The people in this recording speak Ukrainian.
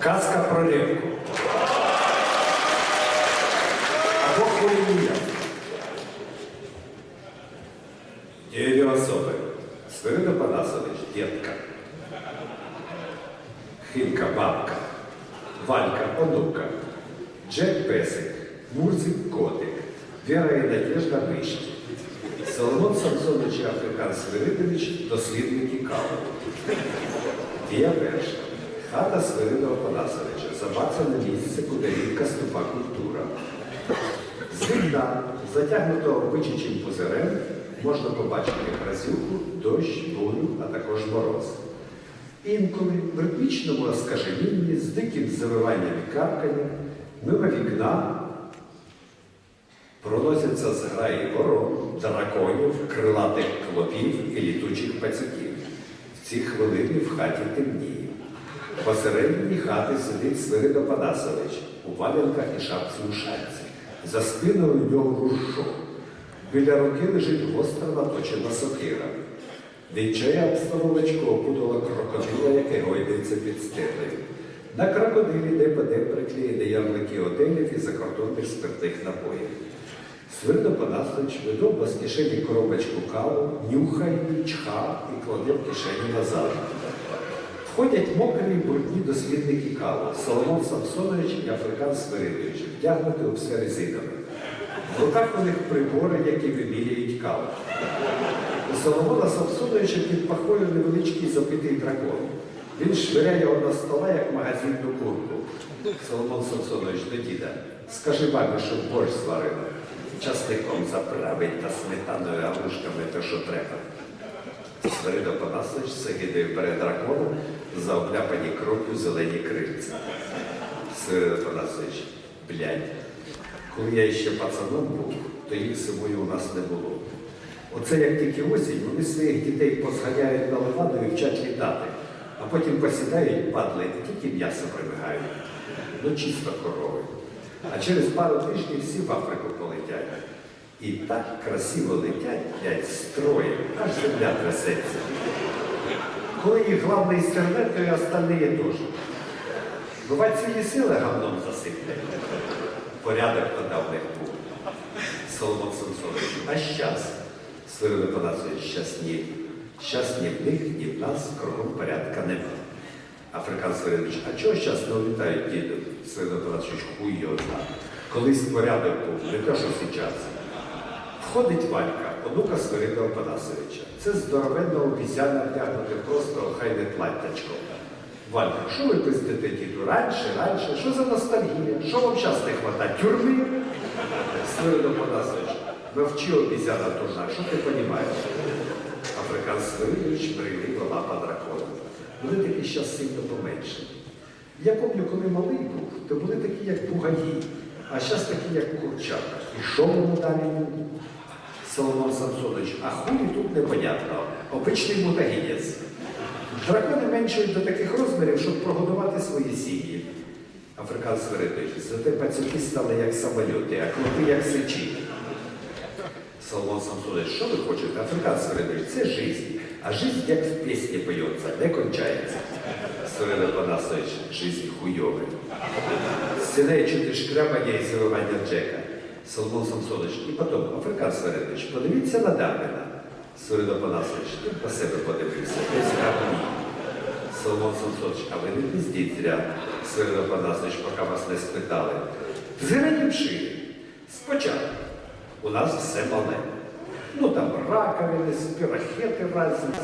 Казка про рибку. Або хуйня. Деві особи. Свирида Панасович, дітка. Химка бабка. Валька онука. Джек Песик. Мурзик котик. Віра і Надежда мишки. Соломон Самсонович Африкан Свиридович дослідники кави. І я перша. Хата Свиридова Панасовича. Забацане місце, куди рідка ступа культура. З вікна, затягнутого бичачим пузирем, можна побачити грозюку, дощ, бурю, а також мороз. Інколи в ритмічному розкаженінні з диким завиванням і карканням мимо вікна проносяться зграї ворон, драконів, крилатих клопів і літучих пацюків. В ці хвилини в хаті темніє. Посередині хати сидить Свиридо Панасович у валянках і шапці у шальці. За спиною у нього ружжо. Біля руки лежить гостра наточена сокира. Відчає обстановочку опутала крокодила, яке гойдається під стелею. На крокодилі де-поде приклеєні ярлики отелів і закордонних спиртних напоїв. Свиридо Панасович видовба з кишені коробочку каву, нюхає, чха і кладе в кишеню назад. Входять мокрі брудні дослідники кави Соломон Самсонович і Африкан Свиридович, вдягнути у все резинове. В руках у них прибори, які виміряють каву. У Соломона Самсоновича під пахою невеличкий запитий дракон. Він швиряє його на стола, як магазинну курку. Соломон Самсонович до діда. Скажи мамі, щоб борщ зварила. Часником заправить та сметаною галушками те, що треба. Свирида Панасович загидає перед драконом за обляпані кров'ю зелені крильця. Свирида Панасович, блядь, коли я ще пацаном був, то їх зимою у нас не було. Оце як тільки осінь, вони своїх дітей позганяють на леваду і вчать літати, а потім посідають падли і тільки м'ясо прибігають. Ну чисто корови. А через пару тижнів всі в Африку полетять. І так красиво летять, блядь, строєм, аж земля трясеться. Коли їх главний стервет, то і остальні теж. Бувать цієї сили говном засипне. Порядок в них був. Соломон Самсонович, а щас? Свиридо Панасович, щас ні. Щас ні в них, ні в нас кругом порядка нема. Африкан Свиридович, а чого щас не улітають діду? Свиридо Панасович, хуй його знає. Колись порядок був, не те, що зараз. Входить Валька, онука Свиридова Панасовича. Це здоровенна обіцяна втягнути просто охайне платтячко. Валька, що ви пиздите, діду? Раніше, раніше, що за ностальгія? Що вам час не хватає? Тюрми? Свиридо Панасович, мовчи обіцяна турна, що ти розумієш? Африкан Свиридович прилипла лапа дракона. Вони такі щас сильно поменшені. Я пам'ятаю, коли малий був, то були такі, як бугаї, а зараз такі, як курчата. І що воно далі? Соломон Самсонович, а хулі тут непонятно. Обичний мутагінець. Дракони меншують до таких розмірів, щоб прогодувати свої сім'ї. Африкан Свиридович, зате пацюки стали як самоліти, а клопи як сичі. Соломон Самсонович, що ви хочете? Африкан Свиридович, це життя. А життя, як в пісні поється, не кончається. Свирида Панасович, життя хуйове. Стінає чути шкрябання і завивання Джека. Соломон Самсонович, і потім Африкан Свиридович, подивіться на Дарвіна. Свирида Панасович, ти по себе подивився, десь гавні. Соломон Самсонович, а ви не піздіть зря. Свирида Панасович, поки вас не спитали. Зелені шиї. Спочатку. У нас все мале. Ну там раковини, спірахети разні.